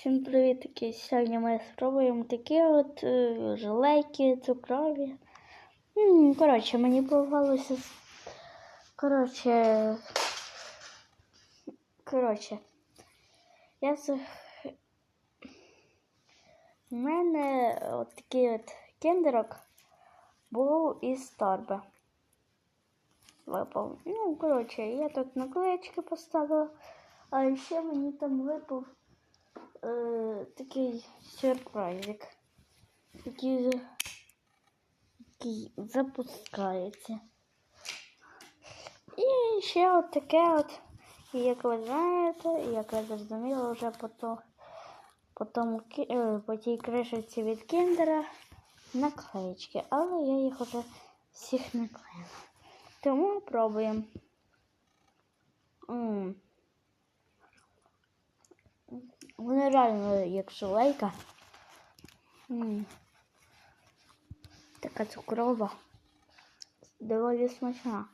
Всім привіт! Сьогодні ми спробуємо такі от е, желейки цукрові. Коротше, мені попалося. Коротше. Коротше. Я з... У мене от такий от кендерок був із торби. Випав. Ну, коротше, я тут наклеєчки поставила, а ще мені там випав е, такий сюрпризик, який, який запускається. І ще от таке от, як ви знаєте, як ви зрозуміли вже по, то, по, тому, е, по тій кришечці від кіндера наклеєчки, але я їх вже всіх наклеїла. Тому пробуємо. М. Вони реально як желейка. Така цукрова. Доволі смачна.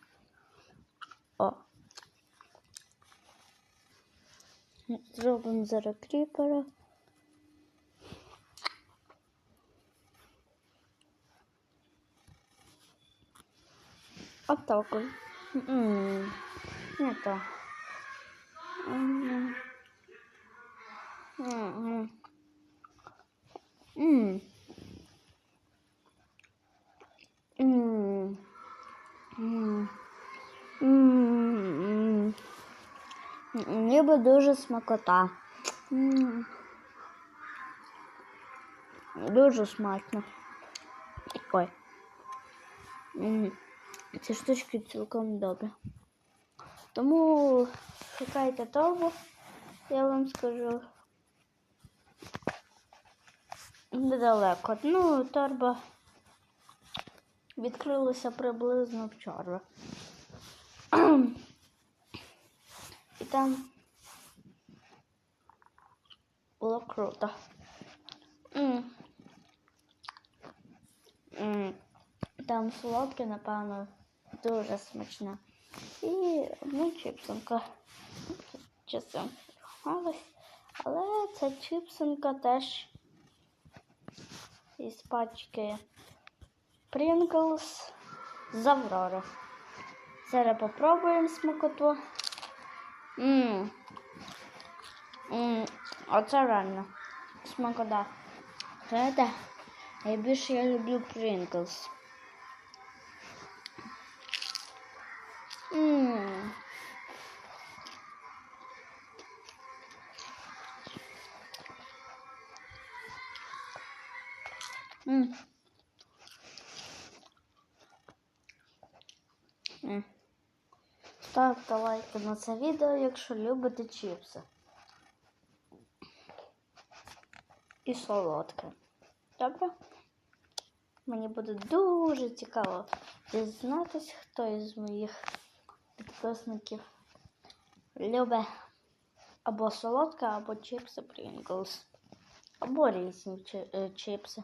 О. Зробимо зараз кріпера. От так. от. М, Не то. М. М. М. М. М. Ніби дуже смакота. М. Дуже смачно. Ой. М. Ці штучки цілком добре. Тому шукайте торбу, я вам скажу. Недалеко. Ну, торба відкрилася приблизно вчора. І там було круто. Там солодке, напевно, дуже смачне. І ну, чіпсинка. Часом. Але ця чіпсинка теж із пачки Pringles з Аврори. Зараз попробуємо смакоту. Ммм. Ммм. Оце реально. Смакота. Знаєте, найбільше я люблю Pringles. Ставте лайки на це відео, якщо любите чіпси. І солодке. Добре? Мені буде дуже цікаво дізнатися, хто із моїх підписників любить або солодке, або чіпси Pringles. Або різні е, чіпси.